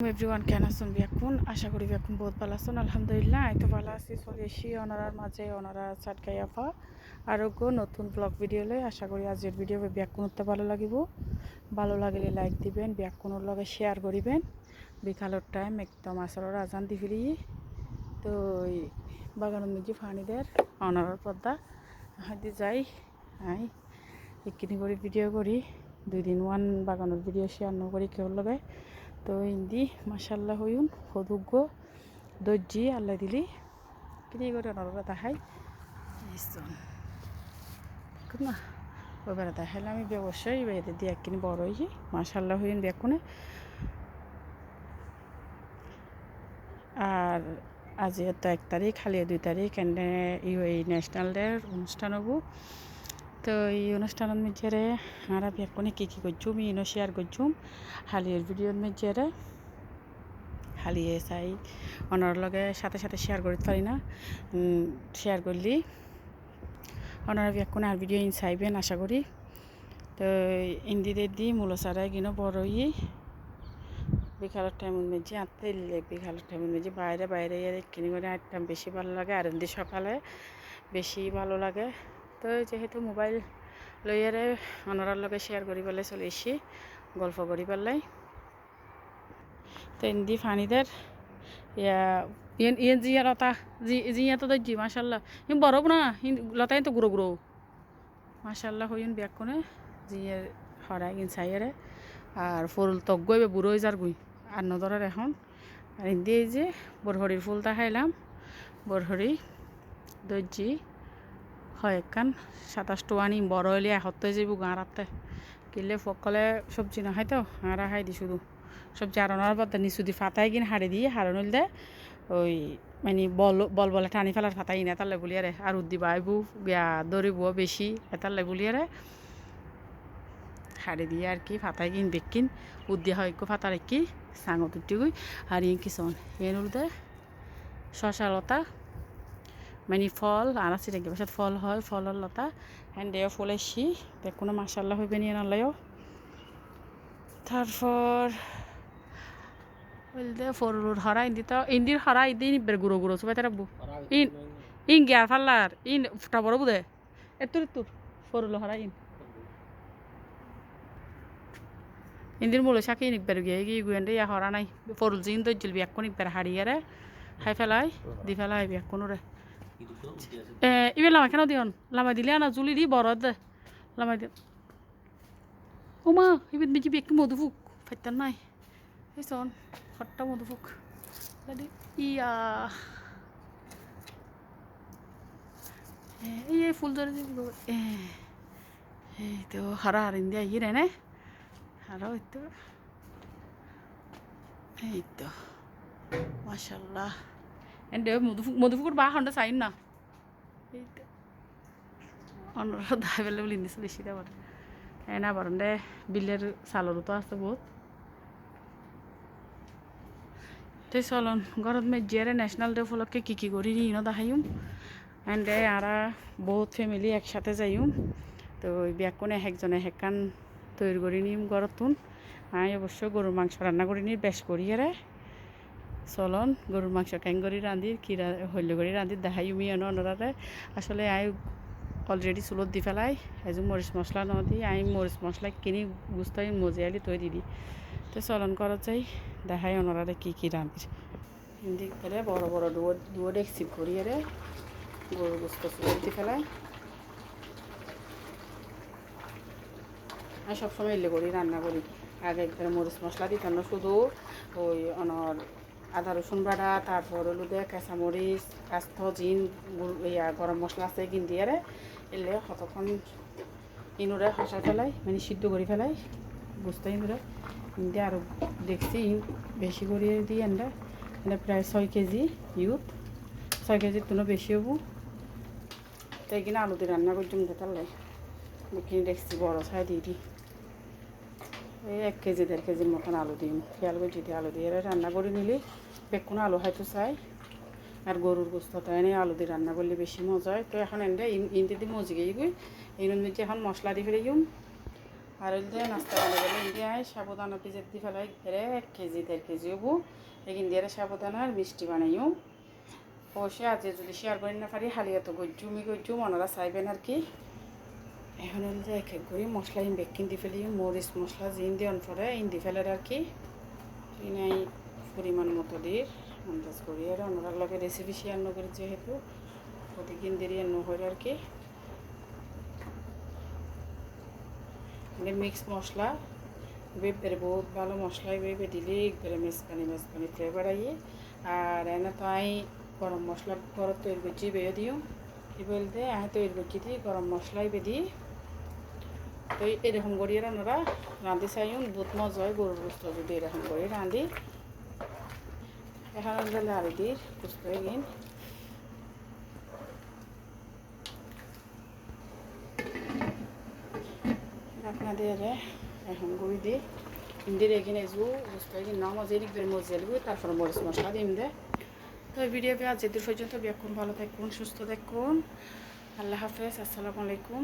Everyone কেন আছেন? বিয়াকুন আশা করি বিয়াকুন বহুত ভালো আছেন। আলহামদুলিল্লাহ আমি তো ভালো আছি। চলে এসি ওনারার মাঝে ওনারা চাটকাই আফা। আরোগ্য নতুন ব্লগ ভিডিও লই আশা করি আজকের ভিডিও বিয়াকুন ভালো লাগিব। ভালো লাগলে লাইক দিবেন বিয়াকুনের লগে শেয়ার করিবেন। বিকালের টাইম একদম আসরের আজান দি ফেলি। তো বাগানের মধ্যে ফানি দের ওনারার পর্দা হয়তো যাই, আই এখানে করে ভিডিও করি। দুই দিন ওয়ান বাগানের ভিডিও শেয়ার নকরি কেউ লগে। তো ইন্দি মাসাল্লাহ হইন সদুগ্য দর্জি আল্লাহ দিলি। কিনি করে নররা দেখাই। না ওইবার দেখাইলে আমি ব্যবসায়ী বাইরে দিয়ে একদিন বড় হয়েছি মাসাল্লাহ হইন বেকুনে আর আজ তো এক তারিখ, খালি দুই তারিখ, এনে এই ন্যাশনাল ডের অনুষ্ঠান হব। তো এই অনুষ্ঠানের মধ্যে আমরা বেকুনে কী কী করছুম ইনো শেয়ার করছুম হালিয়ের ভিডিওর মধ্যে হালিয়ে চাই অনার লগে সাথে সাথে শেয়ার করতে পারি না। শেয়ার করলি। ওনারা বেকুনে আর ভিডিও ইন চাইবেন, আশা করি। তো ইন্দিদের দি মূল সারাই কিনো বড় ই বিকালের টাইমের মেঝে আঁততে বিকালের টাইমের মেঝে বাইরে বাইরে কিনে করে আটটাম বেশি ভালো লাগে, আর সকালে বেশি ভালো লাগে। তো যেহেতু মোবাইল লইয়ারে অনরার লগে শেয়ার করি পেলাই চলে এসি গল্প করি পেলাই তো এমনি ফানিদের, ইয়া, ইয়েন জিয়া লতা, জি, জিয়া তো জি মাশাল্লাহ। ইন বড় না লতাই তো গুঁড়ো গুঁড়ো। মাশাল্লাহ হইন ব্যাগ কোনে জিয়ে হরাই কিন চাইয়ারে আর ফুল তক গই বুড়ো যার গুই, আর নদরের এখন। আর ইন্দি এই যে, বরহরির ফুলটা খাইলাম। বরহরি দর্জি হয় সাতাশ টোয়ানি বড় হইলে এসত্য যাব গাঁড়াতে। কিনলে ফকলে সবজি না তো হাঁড়া খাই দি শুধু। সবজি আরনার বাদ নিচু দি ফাতাই কিনে হাড়ে দিয়ে হারন দে, ওই মানে বল বল বলে টানি ফেলার ফাতাই না এতালে বলিয়ারে। আর উদ্দি বাইবু গিয়া দৌড়িব বেশি এতালে বলিয়ারে। হাড়ে দিয়ে আর কি ফাতাই কিন বেকিন উদ্দি হয় একটু ফাতা রেখি সাঙত উঠি আর ইন কিছন এর উল্দে শশা লতা। মানে ফল, আর আছে রেখে পাশে ফল হয় ফলের লতা। হ্যান্ড দেও ফুল এসি কোনো মাসাল্লাহ হইবে নিয়ে নালাইও তারপর, বলতে ফরুর হরা তো ইন্দির হরা ইন্দি নিবের গুঁড়ো গুঁড়ো, সবাই তারা ইন ইন গিয়ার ফাল্লার, ইন, ফুটা বড় বুধে এতুর এতুর ফরুল হরা ইন। ইন্দির মূল শাকি নিবের গিয়ে গিয়ে গুয়েন্ডে ইয়া হরা নাই। ফরুল জিন দজ্জিল বিয়াক্কো নিবের হাড়িয়ারে হাই ফেলাই, দি ফেলাই বিয়াক্কোনোরে এ ইবে লামা কেন দিয়ন? লামা দিলে না জুলি দি বড় দে লামা দিয়ন। ও মা, ইবে দেখি একটু মধুফুক। ফাইতার নাই। এই শোন হট্টা মধুফুক। ইয়া। এই এই ফুল ধরে দিব এই তো হারা হারিন দিয়ে ইয়ে রে নে? হারা ওই তো এই তো অ্যান্ড মধুপুকুর বা হন্ডা চাইন না অন্যরা দায় বেলা বলি নিছে বেশি দেওয়ার হ্যাঁ না আছে বহুত তো চলন ঘরত মে জিয়ারে ন্যাশনাল ডে উপলক্ষে কী কী করি ইনো দেখাইম অ্যান্ড আরা বহুত ফ্যামিলি একসাথে যাইম তো ব্যাগকোনে একজনে হেকান তৈরি করে নিম ঘরতুন আমি অবশ্য গরুর মাংস রান্না করে নি বেশ করি আরে চলন গরুর মাংস ক্যাঙ্গরি রাঁধি কি হইলে করে রাঁধি দেখাই উমি এনো অনরারে আসলে আই অলরেডি চুলত দি পেলাই এযোৰ মরিচ মশলা ন দি আই মরিচ মশলা কিনি গুস্তাই মজিয়ালি তৈ দি দি তো চলন করত যাই দেখাই অনরারে কি কি রাঁধি করে বড় বড় দুয়ো দুয়ো ডেকসি করিয়ে গরু গুস্ত চুলত দি পেলাই। আমি সবসময় এলে করি রান্না করি আগে একবারে মরিচ মশলা দিতাম না শুধু ওই অনর আদা রসুন বাটা, তারপর হলো দিয়ে কাঁচামরিচ কাস্ত জিন ইয়া, গরম মশলা আছে কিন দিয়ে এলে কতক্ষণ ইনুরে হসা ফেলাই মানে সিদ্ধ করে ফেলাই, বুঝতে ইনুরে। দিয়ে আরও দেখছি বেশি করে দিয়ে এনে মানে প্রায় ছয় কেজি ইউথ, ছয় কেজির তুলো বেশি হব। তাই কিনা আলু দিয়ে রান্না করছি মুখে তাহলে। কিনে দেখছি, বড় ছাই দিয়ে দিই এই এক কেজি, দেড় কেজির মতন আলু দিই খেয়াল করে দিয়ে আলু দিয়ে রান্না করে নিলে বেকুন আলু হয়তো চাই। আর গরুর গোস্ত তো এনে আলু দিয়ে রান্না করলে বেশি মজা হয়। তো এখন এনে ইনতে দিয়ে মজি গিয়ে গই এর মধ্যে এখন মশলা দিয়ে ফেলে গিয়ে আর ওই যে নাস্তা বানিয়ে গেলে ইন্ডিয়ায় সাবুদানা পিজের দি ফেলাই ধরে এক কেজি দেড় কেজি হব। এই ইন্ডিয়ার সাবুদানার মিষ্টি বানাইও অবশ্যই আজ যদি শেয়ার করি না পারি হালিয়া তো গজ্জুমি গজ্জুম ওনারা চাইবেন আর কি। এখন হল যে এক এক করে মশলা ইন বেকিং দি ফেলি মরিচ মশলা জিন দিয়ে অনফরে ইন দি ফেলের আর কি। নাই পরিমাণ মতো দিয়ে আন্দাজ করি। আর ওনার লগে রেসিপি শেয়ার নকরি যেহেতু, প্রতিদিন দেরি নহর আর কি। মিক্স মশলা, বেপের বহুত ভালো মশলা বেবে দিলে একবারে মেসপানি মেসপানি ফ্লেভার আইয়ে আর এনে আই গরম মশলা ঘর তৈরি করছি, বেয়ে দিও। কি বলতে আমি তৈরি করছি দিই গরম মশলাই বেদি। তো এরকম করি ওনারা রাঁধি চাইন বহুত মজ হয়, গরুর গোস্ত যদি এরকম করে রাঁধি। এখন গেলে আর দিই গোস্ত গিন আপনাদের এখন গুড়ি দিই ইন্দির এখানে জু বুঝতে পারি না মজা বের মজা দিন দে তো ভিডিও পেয়ে যেদূর পর্যন্ত বেকুন ভালো থাকুন সুস্থ থাকুন আল্লাহ হাফেজ আসসালামু আলাইকুম